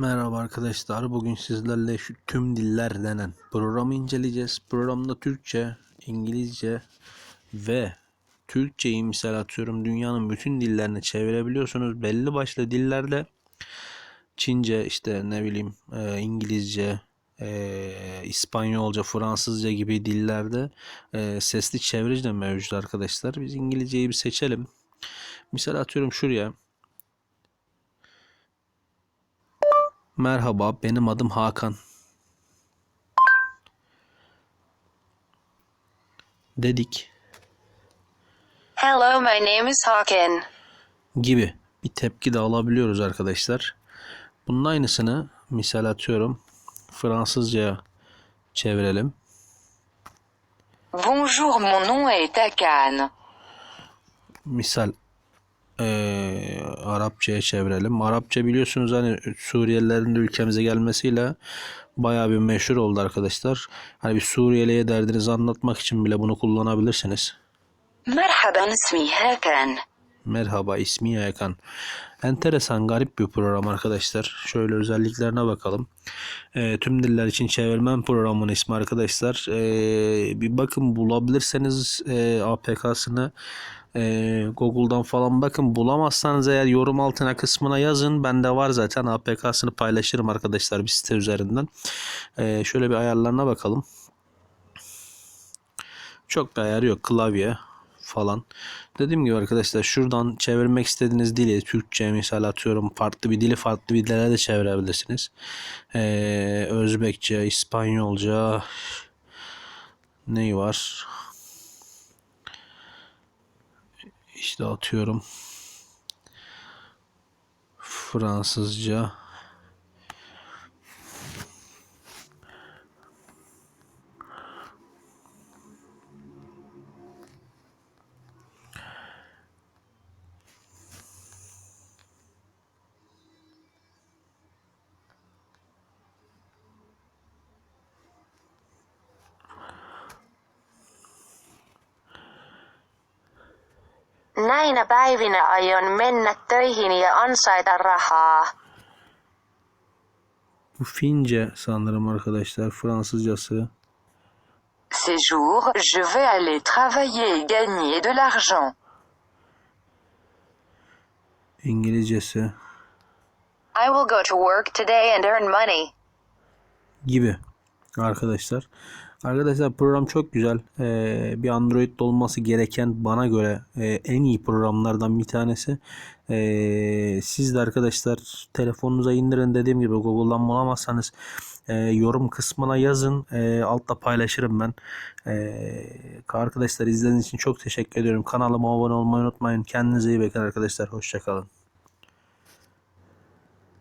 Merhaba arkadaşlar. Bugün sizlerle şu tüm diller denen programı inceleyeceğiz. Programda Türkçe, İngilizce ve Türkçeyi misal atıyorum dünyanın bütün dillerine çevirebiliyorsunuz. Belli başlı dillerde Çince işte ne bileyim e, İngilizce, e, İspanyolca, Fransızca gibi dillerde e, sesli çevirici de mevcut arkadaşlar. Biz İngilizceyi bir seçelim. Misal atıyorum şuraya. Merhaba, benim adım Hakan. Dedik Hello, my name is Hawken. gibi bir tepki de alabiliyoruz arkadaşlar. Bunun aynısını misal atıyorum Fransızca'ya çevirelim. Bonjour, mon nom est Hakan. Misal eee, Arapçaya çevirelim. Arapça biliyorsunuz hani Suriyelilerin de ülkemize gelmesiyle bayağı bir meşhur oldu arkadaşlar. Hani bir Suriyeliye derdinizi anlatmak için bile bunu kullanabilirsiniz. Merhaba ismi Hakan. Merhaba ismi Hakan. Enteresan garip bir program arkadaşlar. Şöyle özelliklerine bakalım. E, tüm diller için çevirmen programının ismi arkadaşlar. E, bir bakın bulabilirseniz e, APK'sını e, Google'dan falan bakın. Bulamazsanız eğer yorum altına kısmına yazın. Bende var zaten APK'sını paylaşırım arkadaşlar bir site üzerinden. Ee, şöyle bir ayarlarına bakalım. Çok bir ayarı yok. Klavye falan. Dediğim gibi arkadaşlar şuradan çevirmek istediğiniz dili Türkçe misal atıyorum farklı bir dili farklı bir dile de çevirebilirsiniz. Ee, Özbekçe, İspanyolca neyi var? İşte atıyorum. Fransızca Näinä päivinä aion mennä töihin ja ansaita rahaa. bu Fince sanırım arkadaşlar Fransızcası. Ces jours, je vais aller travailler et gagner de l'argent. İngilizcesi I will go to work today and earn money. gibi arkadaşlar. Arkadaşlar program çok güzel. Ee, bir Android'de olması gereken bana göre e, en iyi programlardan bir tanesi. Ee, siz de arkadaşlar telefonunuza indirin dediğim gibi Google'dan bulamazsanız e, yorum kısmına yazın. E, altta paylaşırım ben. E, arkadaşlar izlediğiniz için çok teşekkür ediyorum. Kanalıma abone olmayı unutmayın. Kendinize iyi bakın arkadaşlar. Hoşçakalın.